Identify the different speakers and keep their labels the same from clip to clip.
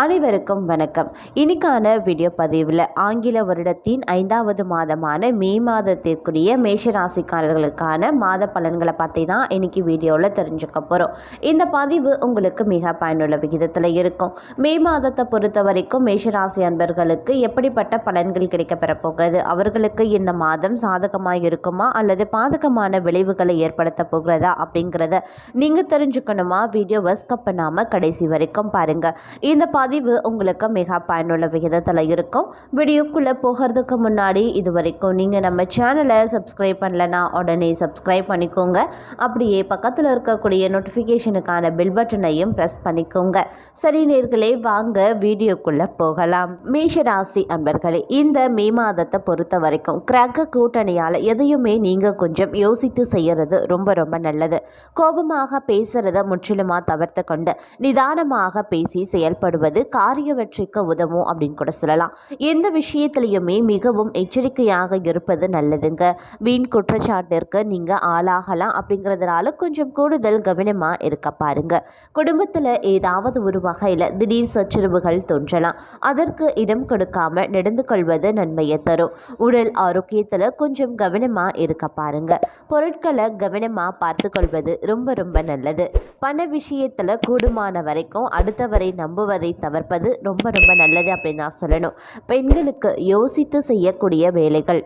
Speaker 1: அனைவருக்கும் வணக்கம். இன்னைக்கான வீடியோ பதிவில் ஆங்கில வருடத்தின் ஐந்தாவது மாதமான மே மாதத்திற்குரிய மேஷராசிக்காரர்களுக்கான மாத பலன்களை பற்றி தான் இன்னைக்கு வீடியோவில் தெரிஞ்சுக்க போகிறோம் இந்த பதிவு உங்களுக்கு மிக பயனுள்ள விகிதத்தில் இருக்கும். மே மாதத்தை பொறுத்த வரைக்கும் மேஷராசி அன்பர்களுக்கு எப்படிப்பட்ட பலன்கள் கிடைக்கப்பெற போகிறது? அவர்களுக்கு இந்த மாதம் சாதகமாக இருக்குமா? அல்லது பாதகமான விளைவுகளை ஏற்படுத்த போகிறதா? அப்படிங்கிறத நீங்கள் தெரிஞ்சுக்கணுமா? வீடியோவை ஸ்கப் பண்ணாமல் கடைசி வரைக்கும் பாருங்கள் இந்த பதிவு உங்களுக்கு மிக பயனுள்ள விகிதத்தில் இருக்கும். வீடியோக்குள்ளே போகிறதுக்கு முன்னாடி இது வரைக்கும் நீங்கள் நம்ம சேனலை சப்ஸ்கிரைப் பண்ணலனா உடனே சப்ஸ்கிரைப் பண்ணிக்கோங்க. அப்படியே பக்கத்தில் இருக்கக்கூடிய நோட்டிஃபிகேஷனுக்கான பில் பட்டனையும் ப்ரெஸ் பண்ணிக்கோங்க. சரி நேர்களே வாங்க வீடியோக்குள்ளே போகலாம். மேஷராசி அன்பர்களே இந்த மே மாதத்தை பொறுத்த வரைக்கும் கிரக கூட்டணியால் எதையுமே நீங்கள் கொஞ்சம் யோசித்து செய்யறது ரொம்ப ரொம்ப நல்லது. கோபமாக பேசுறத முற்றிலுமாக தவிர்த்து கொண்டு நிதானமாக பேசி செயல்படுவது காரிய வெற்றிக்கு உதவும் அப்படின்னு கூட சொல்லலாம். எந்த விஷயத்திலையுமே மிகவும் எச்சரிக்கையாக இருப்பது நல்லதுங்க. வீண் குற்றச்சாட்டிற்கு நீங்கள் ஆளாகலாம் அப்படிங்கிறதுனால கொஞ்சம் கூடுதல் கவனமாக இருக்க பாருங்க. குடும்பத்தில் ஏதாவது ஒரு வகையில் திடீர் சச்சரவுகள் தோன்றலாம். அதற்கு இடம் கொடுக்காம நடந்து கொள்வது நன்மையை தரும். உடல் ஆரோக்கியத்தில் கொஞ்சம் கவனமாக இருக்க பாருங்க. பொருட்களை கவனமாக பார்த்து கொள்வது ரொம்ப ரொம்ப நல்லது. பண விஷயத்தில் கூடுமான வரைக்கும் அடுத்தவரை நம்புவதை தவிர்ப்பது ரொம்ப ரொம்ப நல்லது அப்படின்னு நான் சொல்லணும். பெண்களுக்கு யோசித்து செய்யக்கூடிய வேலைகள்.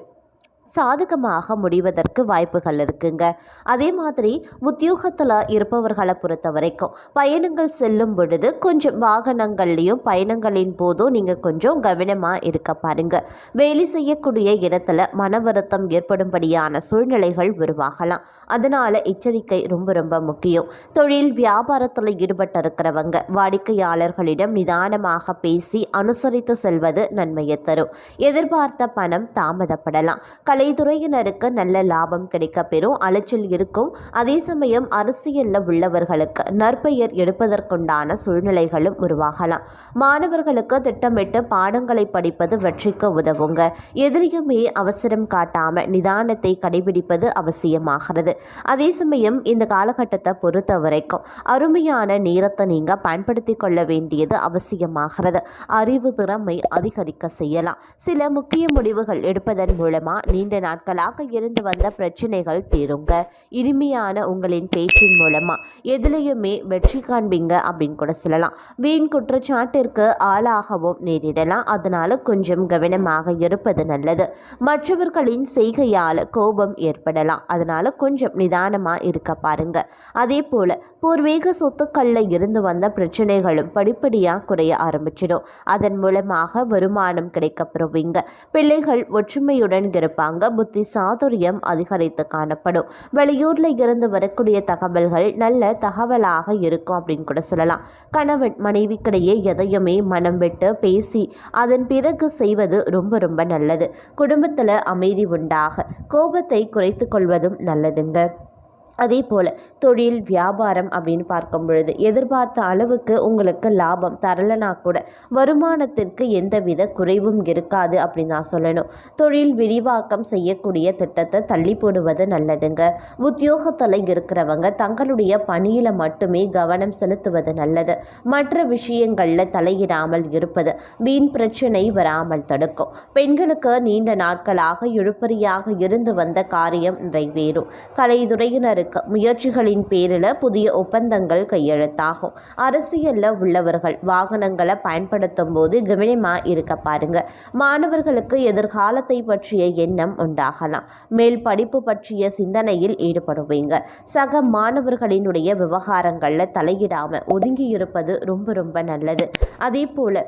Speaker 1: சாதகமாக முடிவதற்கு வாய்ப்புகள் இருக்குங்க. அதே மாதிரி உத்தியோகத்தில் இருப்பவர்களை பொறுத்த வரைக்கும் பயணங்கள் செல்லும் பொழுது கொஞ்சம் வாகனங்கள்லேயும் பயணங்களின் போதும் நீங்கள் கொஞ்சம் கவனமாக இருக்க பாருங்க. வேலை செய்யக்கூடிய இடத்துல மன வருத்தம் ஏற்படும்படியான சூழ்நிலைகள் உருவாகலாம். அதனால் எச்சரிக்கை ரொம்ப ரொம்ப முக்கியம். தொழில் வியாபாரத்தில் ஈடுபட்டு இருக்கிறவங்க வாடிக்கையாளர்களிடம் நிதானமாக பேசி அனுசரித்து செல்வது நன்மையை தரும். எதிர்பார்த்த பணம் தாமதப்படலாம். கலைத்துறையினருக்கு நல்ல லாபம் கிடைக்க பெறும் அலைச்சல் இருக்கும். அதே சமயம் அரசியலில் உள்ளவர்களுக்கு நற்பெயர் எடுப்பதற்குண்டான சூழ்நிலைகளும் உருவாகலாம். மாணவர்களுக்கு திட்டமிட்டு பாடங்களை படிப்பது வெற்றிக்கு உதவுங்க. எதிரியுமே அவசரம் காட்டாம நிதானத்தை கடைபிடிப்பது அவசியமாகிறது. அதே சமயம் இந்த காலகட்டத்தை பொறுத்த வரைக்கும் அருமையான நேரத்தை நீங்கள் பயன்படுத்தி கொள்ள வேண்டியது அவசியமாகிறது. அறிவு திறமை அதிகரிக்க செய்யலாம். சில முக்கிய முடிவுகள் எடுப்பதன் மூலமா நீண்ட நாட்களாக இருந்து வந்த பிரச்சனைகள் தீருங்க. இனிமையான உங்களின் பேச்சின் மூலமா எதுலேயுமே வெற்றி காண்பீங்க அப்படின்னு கூட சொல்லலாம். வீண் குற்றச்சாட்டிற்கு ஆளாகவும் நேரிடலாம். அதனால கொஞ்சம் கவனமாக இருப்பது நல்லது. மற்றவர்களின் செய்கையால் கோபம் ஏற்படலாம். அதனால கொஞ்சம் நிதானமா இருக்க பாருங்க. அதே போல பூர்வீக சொத்துக்களில் இருந்து வந்த பிரச்சனைகளும் படிப்படியாக குறைய ஆரம்பிச்சிடும். அதன் மூலமாக வருமானம் கிடைக்கப்பெறுவீங்க பிள்ளைகள் ஒற்றுமையுடன் இருப்பாங்க. புத்தி சாதுரியம் அதிகரித்து காணப்படும். வெளியூர்ல இருந்து வரக்கூடிய தகவல்கள் நல்ல தகவலாக இருக்கும் அப்படின்னு கூட சொல்லலாம். கணவன் மனைவிக்கிடையே எதையுமே மனம் விட்டு பேசி அதன் பிறகு செய்வது ரொம்ப ரொம்ப நல்லது. குடும்பத்தில் அமைதி உண்டாக கோபத்தை குறைத்து கொள்வதும் நல்லதுங்க. அதே போல் தொழில் வியாபாரம் அப்படின்னு பார்க்கும் பொழுது எதிர்பார்த்த அளவுக்கு உங்களுக்கு லாபம் தரலனா கூட வருமானத்திற்கு எந்தவித குறைவும் இருக்காது அப்படின்னு நான் சொல்லணும். தொழில் விரிவாக்கம் செய்யக்கூடிய திட்டத்தை தள்ளி போடுவது நல்லதுங்க. உத்தியோகத்தில் இருக்கிறவங்க தங்களுடைய பணியில் மட்டுமே கவனம் செலுத்துவது நல்லது. மற்ற விஷயங்களில் தலையிடாமல் இருப்பது வீண் பிரச்சனை வராமல் தடுக்கும். பெண்களுக்கு நீண்ட நாட்களாக இழுப்பறியாக இருந்து வந்த காரியம் நிறைவேறும். கலைத்துறையினருக்கு தடுக்க முயற்சிகளின் பேரில் புதிய ஒப்பந்தங்கள் கையெழுத்தாகும். அரசியலில் உள்ளவர்கள் வாகனங்களை பயன்படுத்தும் போது கவனமாக இருக்க பாருங்க. மாணவர்களுக்கு எதிர்காலத்தை பற்றிய எண்ணம் உண்டாகலாம். மேல் படிப்பு பற்றிய சிந்தனையில் ஈடுபடுவீங்க. சக மாணவர்களினுடைய விவகாரங்களில் தலையிடாமல் ஒதுங்கி இருப்பது ரொம்ப ரொம்ப நல்லது. அதே போல்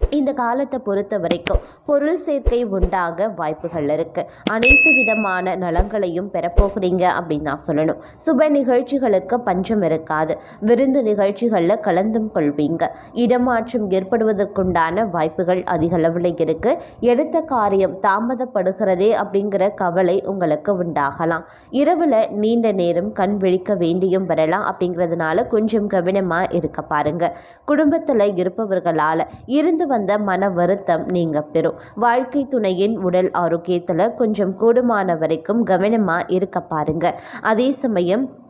Speaker 1: இந்த காலத்தை பொறுத்த வரைக்கும் பொருள் சேர்க்கை உண்டாக வாய்ப்புகள் இருக்குது அனைத்து விதமான நலங்களையும் பெறப்போகிறீங்க அப்படின்னு நான் சொல்லணும். சுப நிகழ்ச்சிகளுக்கு பஞ்சம் இருக்காது. விருந்து நிகழ்ச்சிகளில் கலந்தும் கொள்வீங்க. இடமாற்றம் ஏற்படுவதற்குண்டான வாய்ப்புகள் அதிகளவில் இருக்கு. இருக்குது எடுத்த காரியம் தாமதப்படுகிறதே அப்படிங்கிற கவலை உங்களுக்கு உண்டாகலாம். இரவில் நீண்ட நேரம் கண் விழிக்க வேண்டியும் வரலாம் அப்படிங்கிறதுனால கொஞ்சம் கவனமாக இருக்க பாருங்க. குடும்பத்தில் இருப்பவர்களால் இருந்து வந்த மன வருத்தம் நீங்க பெறும். வாழ்க்கை துணையின் உடல் ஆரோக்கியத்தில் கொஞ்சம் கூடுமான வரைக்கும் கவனமாக இருக்க பாருங்க. அதே சமயம்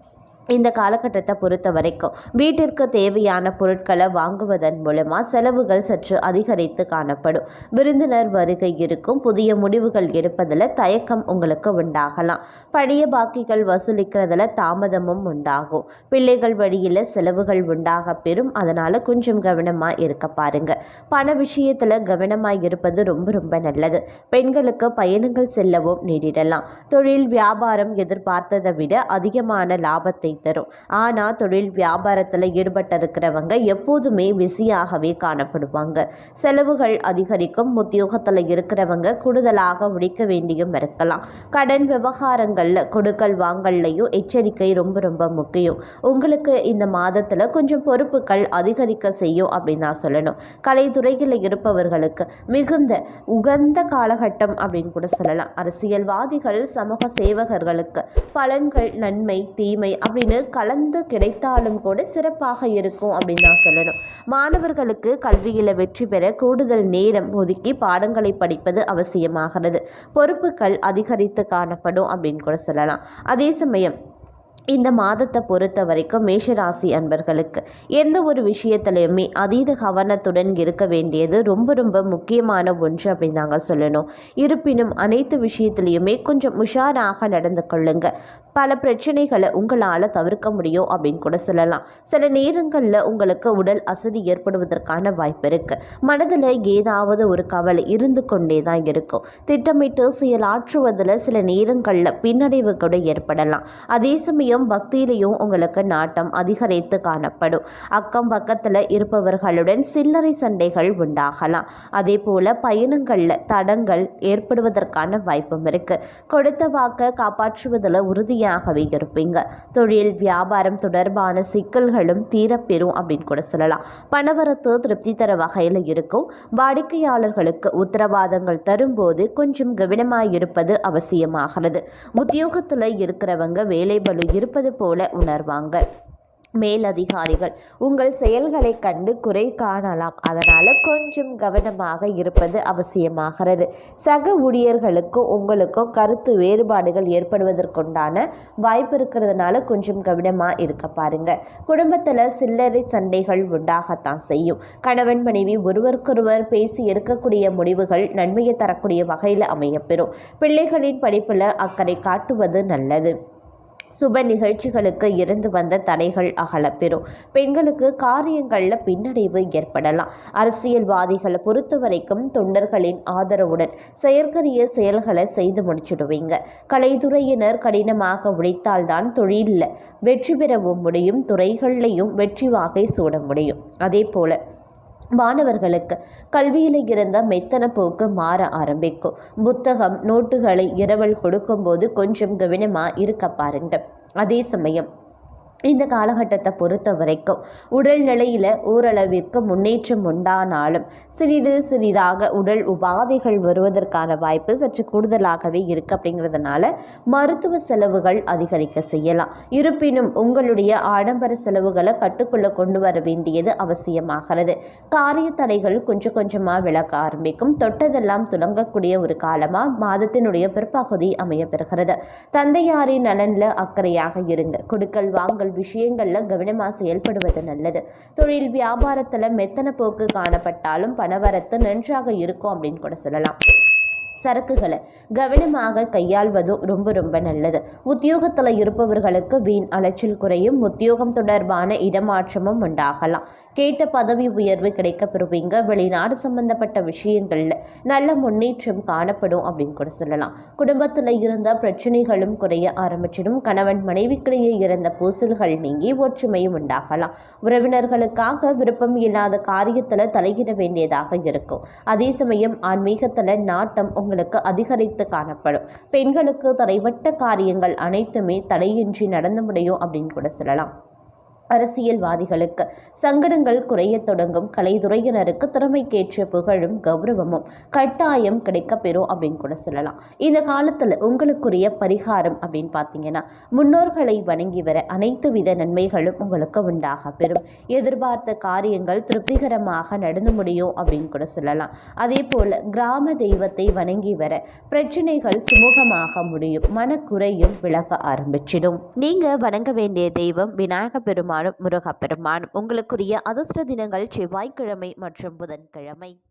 Speaker 1: இந்த காலகட்டத்தை பொறுத்த வரைக்கும் வீட்டிற்கு தேவையான பொருட்களை வாங்குவதன் மூலமாக செலவுகள் சற்று அதிகரித்து காணப்படும். விருந்தினர் வருகை இருக்கும் புதிய முடிவுகள் எடுப்பதில் தயக்கம் உங்களுக்கு உண்டாகலாம். பழைய பாக்கிகள் வசூலிக்கிறதுல தாமதமும் உண்டாகும். பிள்ளைகள் வழியில் செலவுகள் உண்டாக பெறும். அதனால் கொஞ்சம் கவனமாக இருக்க பாருங்க. பண விஷயத்தில் கவனமாக இருப்பது ரொம்ப ரொம்ப நல்லது. பெண்களுக்கு பயணங்கள் செல்லவும் நேரிடலாம். தொழில் வியாபாரம் எதிர்பார்த்ததை விட அதிகமான லாபத்தை தரும். ஆனால் தொழில் வியாபாரத்தில் ஈடுபட்டிருக்கிறவங்க எப்போதுமே பிஸியாகவே காணப்படுவாங்க. செலவுகள் அதிகரிக்கும் உத்தியோகத்தில் இருக்கிறவங்க கூடுதலாக உழைக்க வேண்டியும் இருக்கலாம். கடன் விவகாரங்களில் கொடுக்கல் வாங்கல்லையும் எச்சரிக்கை ரொம்ப ரொம்ப முக்கியம். உங்களுக்கு இந்த மாதத்தில் கொஞ்சம் பொறுப்புகள் அதிகரிக்க செய்யும் அப்படின்னு நான் சொல்லணும். கலைத்துறையில் இருப்பவர்களுக்கு மிகுந்த உகந்த காலகட்டம் அப்படின்னு கூட சொல்லலாம். அரசியல்வாதிகள் சமூக சேவகர்களுக்கு பலன்கள் நன்மை தீமை அப்படின்னு கலந்து கிடைத்தாலும் கூட சிறப்பாக இருக்கும் அப்படின்னு தான் சொல்லணும். மாணவர்களுக்கு கல்வியில் வெற்றி பெற கூடுதல் நேரம் ஒதுக்கி பாடங்களை படிப்பது அவசியமாகிறது. பொறுப்புகள் அதிகரித்து காணப்படும் அப்படின்னு கூட சொல்லலாம். அதே சமயம் இந்த மாதத்தை பொறுத்த வரைக்கும் மேஷராசி அன்பர்களுக்கு எந்த ஒரு விஷயத்துலையுமே அதீத கவனத்துடன் இருக்க வேண்டியது ரொம்ப ரொம்ப முக்கியமான ஒன்று அப்படின்னு தாங்க சொல்லணும். இருப்பினும் அனைத்து விஷயத்துலையுமே கொஞ்சம் உஷாராக நடந்து கொள்ளுங்க. பல பிரச்சனைகளை உங்களால் தவிர்க்க முடியும் அப்படின்னு கூட சொல்லலாம். சில நேரங்களில் உங்களுக்கு உடல் அசதி ஏற்படுவதற்கான வாய்ப்பு இருக்குது மனதில் ஏதாவது ஒரு கவலை இருந்து கொண்டே தான் இருக்கும். திட்டமிட்டு செயலாற்றுவதில் சில நேரங்களில் பின்னடைவு கூட ஏற்படலாம். அதே சமயம் பக்தியிலையும் உங்களுக்கு நாட்டம் அதிகரித்து காணப்படும். அக்கம் பக்கத்தில் இருப்பவர்களுடன் சில்லறை சண்டைகள் உண்டாகலாம். அதே போல் பயணங்களில் தடங்கள் ஏற்படுவதற்கான வாய்ப்பும் இருக்குது கொடுத்த வாக்க காப்பாற்றுவதில் உறுதியாகவே இருப்பீங்க. தொழில் வியாபாரம் தொடர்பான சிக்கல்களும் தீரப்பெறும் அப்படின்னு கூட சொல்லலாம். பணவரத்து திருப்தி தர வகையில் இருக்கும். வாடிக்கையாளர்களுக்கு உத்தரவாதங்கள் தரும்போது கொஞ்சம் கவனமாக இருப்பது அவசியமாகிறது. உத்தியோகத்தில் இருக்கிறவங்க வேலை பலு இருப்பது போல உணர்வாங்க. மேலதிகாரிகள். உங்கள் செயல்களை கண்டு குறை காணலாம். அதனால் கொஞ்சம் கவனமாக இருப்பது அவசியமாகிறது. சக ஊழியர்களுக்கும் உங்களுக்கும் கருத்து வேறுபாடுகள் ஏற்படுவதற்குண்டான வாய்ப்பு இருக்கிறதுனால கொஞ்சம் கவனமாக இருக்க பாருங்க. குடும்பத்தில் சில்லறை சண்டைகள் உண்டாகத்தான் செய்யும். கணவன் மனைவி ஒருவருக்கொருவர் பேசி எடுக்கக்கூடிய முடிவுகள் நன்மையை தரக்கூடிய வகையில் அமையப்பெறும். பிள்ளைகளின் படிப்பில் அக்கறை காட்டுவது நல்லது. சுப நிகழ்ச்சிகளுக்கு இருந்து வந்த தடைகள் அகலப்பெறும் பெண்களுக்கு காரியங்களில் பின்னடைவு ஏற்படலாம். அரசியல்வாதிகளை பொறுத்த வரைக்கும் தொண்டர்களின் ஆதரவுடன் செயற்கரிய செயல்களை செய்து முடிச்சுடுவீங்க. கலைத்துறையினர் கடினமாக உழைத்தால்தான் தொழிலில் வெற்றி பெறவும் முடியும். துறைகள்லையும் வெற்றி வாகை சூட முடியும். அதே போல மாணவர்களுக்கு கல்வியில் இருந்த மெத்தன போக்கு மாற ஆரம்பிக்கும். புத்தகம் நோட்டுகளை இரவல் கொடுக்கும்போது கொஞ்சம் கவனமாக இருக்க பாருங்கள். அதே சமயம் இந்த காலகட்டத்தை பொறுத்த வரைக்கும் உடல்நிலையில் ஓரளவிற்கு முன்னேற்றம் உண்டானாலும் சிறிது சிறிதாக உடல் உபாதைகள் வருவதற்கான வாய்ப்பு சற்று கூடுதலாகவே இருக்குது அப்படிங்கிறதுனால மருத்துவ செலவுகள் அதிகரிக்க செய்யலாம். இருப்பினும் உங்களுடைய ஆடம்பர செலவுகளை கட்டுக்குள்ளே கொண்டு வர வேண்டியது அவசியமாகிறது. காரிய தடைகள் கொஞ்சம் கொஞ்சமாக விளக்க ஆரம்பிக்கும். தொட்டதெல்லாம் துலங்கக்கூடிய ஒரு காலமாக மாதத்தினுடைய பிற்பகுதி அமையப்பெறுகிறது தந்தையாரின் நலனில் அக்கறையாக இருங்க. கொடுக்கல் வாங்கல் விஷயங்களில் கவனமாக செயல்படுவது நல்லது. தொழில் வியாபாரத்தில் மெத்தன போக்கு காணப்பட்டாலும் பணவரத்து நன்றாக இருக்கும் அப்படின்னு கூட சொல்லலாம். சரக்குகளை கவனமாக கையாள்வதும் ரொம்ப ரொம்ப நல்லது. உத்தியோகத்தில் இருப்பவர்களுக்கு வீண் அலைச்சல் குறையும். உத்தியோகம் தொடர்பான இடமாற்றமும் உண்டாகலாம். கேட்ட பதவி உயர்வு கிடைக்க பெறுவீங்க வெளிநாடு சம்பந்தப்பட்ட விஷயங்களில் நல்ல முன்னேற்றம் காணப்படும் அப்படின்னு கூட சொல்லலாம். குடும்பத்தில் இருந்த பிரச்சனைகளும் குறைய ஆரம்பிச்சிடும். கணவன் மனைவிக்கிடையே இருந்த பூசல்கள் நீங்கி ஒற்றுமையும் உண்டாகலாம். உறவினர்களுக்காக விருப்பம் இல்லாத காரியத்தில் தலையிட வேண்டியதாக இருக்கும். அதே சமயம் ஆன்மீகத்தில் நாட்டம் உங்களுக்கு அதிகரித்து காணப்படும். பெண்களுக்கு தடைவட்ட காரியங்கள் அனைத்துமே தடையின்றி நடந்து முடியும் அப்படின்னு கூட சொல்லலாம். அரசியல்வாதிகளுக்கு. சங்கடங்கள் குறையத் தொடங்கும். கலைத்துறையினருக்கு திறமைக்கேற்ற புகழும் கௌரவமும் கட்டாயம் கிடைக்கப்பெறும் அப்படின்னு கூட சொல்லலாம். இந்த காலத்தில் உங்களுக்குரிய பரிகாரம் அப்படின்னு பார்த்தீங்கன்னா முன்னோர்களை வணங்கி வர அனைத்து வித நன்மைகளும் உங்களுக்கு உண்டாக பெறும். எதிர்பார்த்த காரியங்கள் திருப்திகரமாக நடந்து முடியும் அப்படின்னு கூட சொல்லலாம். அதே போல் கிராம தெய்வத்தை வணங்கி வர பிரச்சனைகள் சுமூகமாக முடியும். மனக்குறையும் விலக ஆரம்பிச்சிடும். நீங்கள் வணங்க வேண்டிய தெய்வம் விநாயக பெருமானும் முருகப் பெருமானும் உங்களுக்குரிய அதிர்ஷ்ட தினங்கள் செவ்வாய்க்கிழமை மற்றும் புதன்கிழமை.